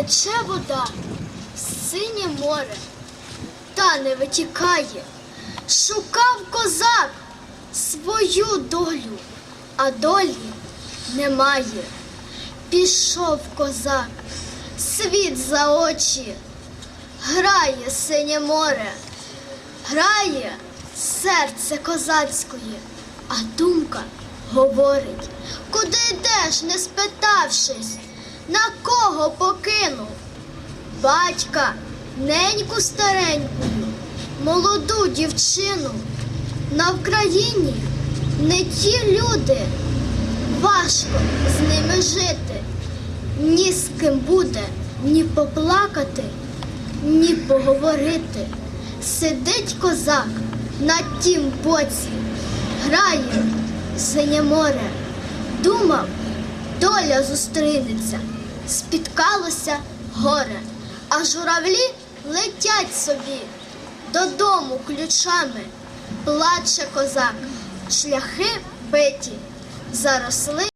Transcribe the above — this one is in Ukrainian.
Тече вода, синє море, та не витікає. Шукав козак свою долю, а долі немає. Пішов козак, світ за очі, грає синє море, грає серце козацької, а думка говорить, куди йдеш, не спитавшись, на кого покинув? Батька, неньку старенькою, молоду дівчину. На Вкраїні не ті люди, важко з ними жити. Ні з ким буде ні поплакати, ні поговорити. Сидить козак на тім боці, грає синє море. Думав, доля зустрінеться, спіткалося горе, а журавлі летять собі додому ключами. Плаче козак, шляхи биті, заросли.